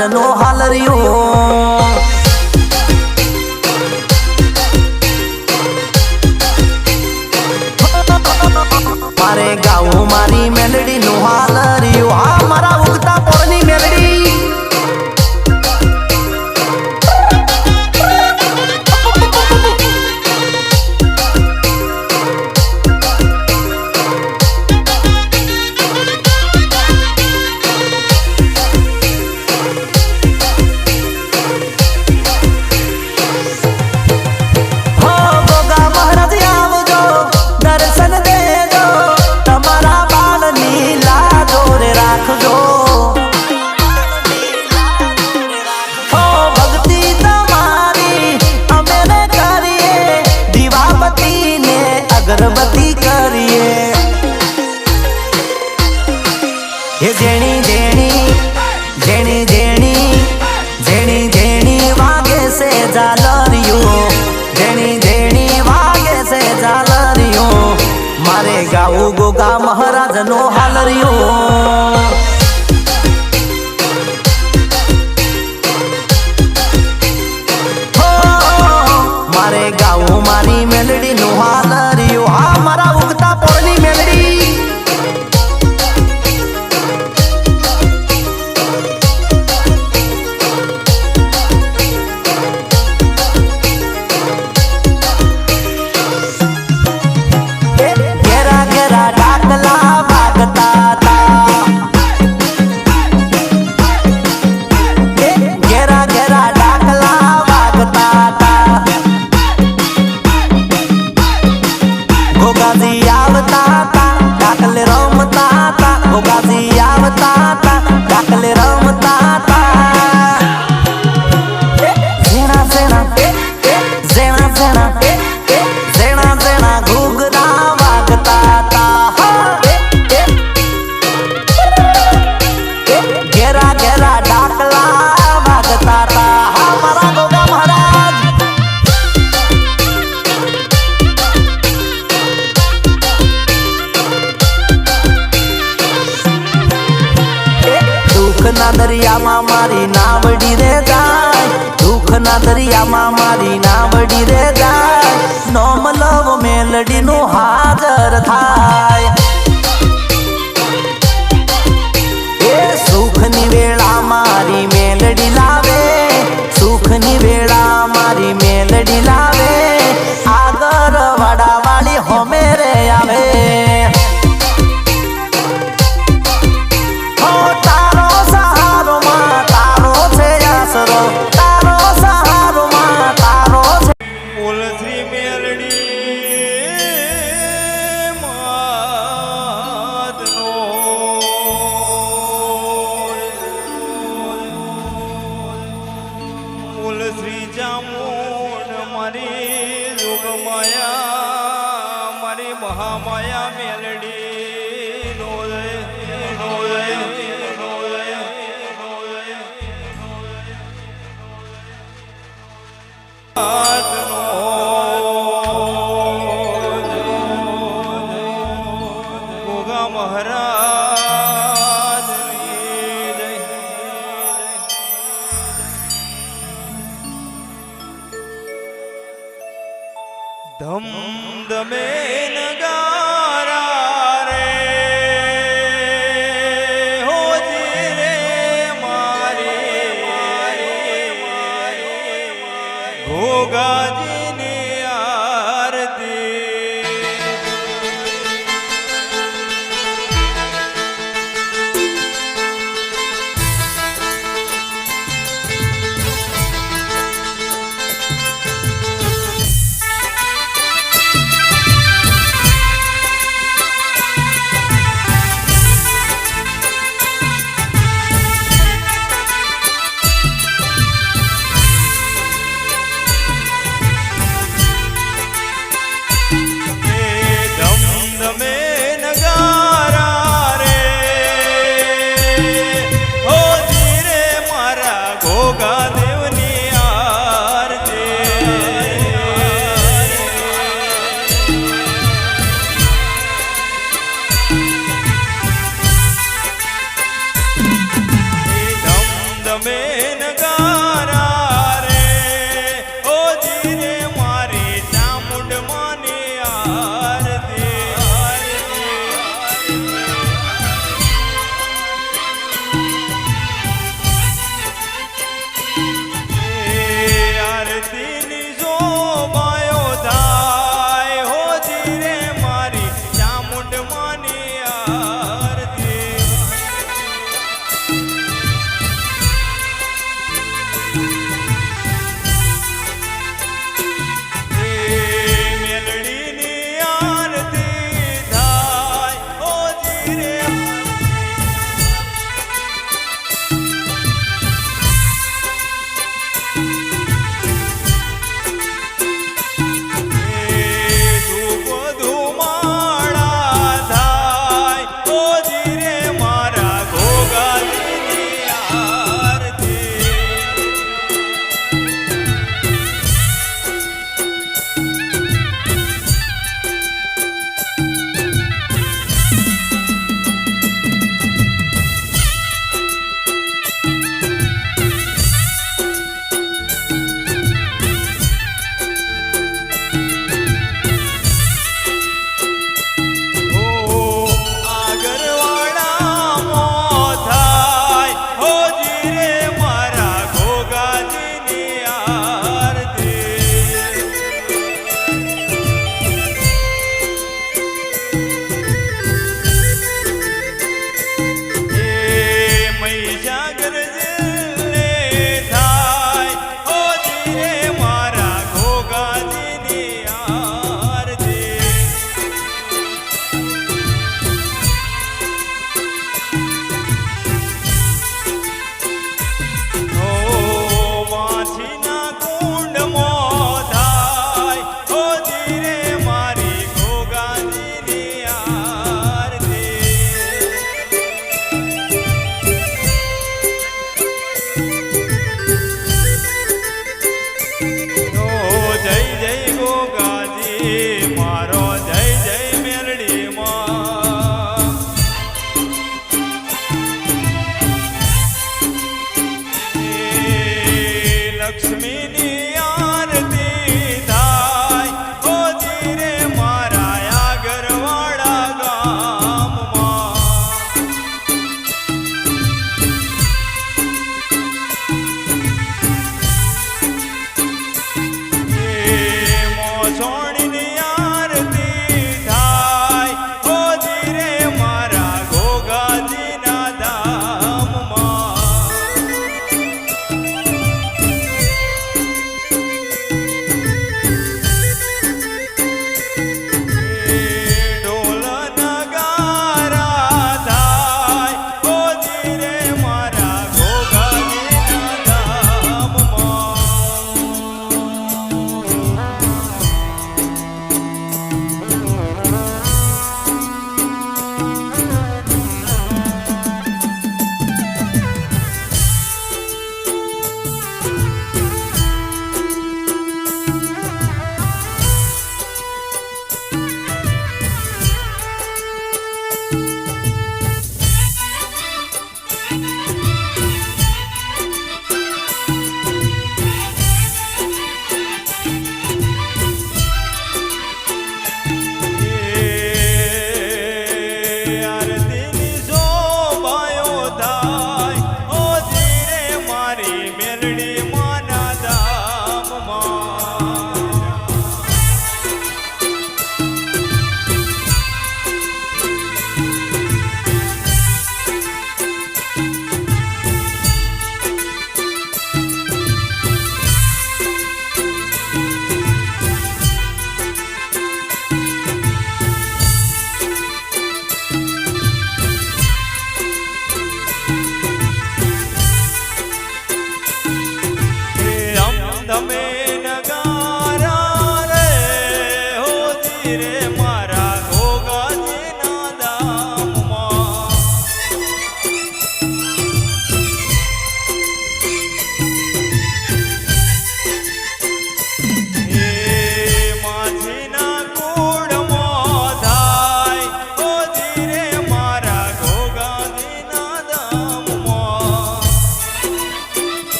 મહારાજનો હાલરિયો મારે એ જેણી જેણી જેણી જેણી જેણી જેણી વાગે છે ઝાલરિયો. જેણી જેણી વાગે છે ઝાલરિયો. મારે ગાવું ગોગા મહારાજ નો હાલરિયો. મારી યોગમાયા મારી Mahamaya Meldi up to me.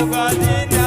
Yoga Dina.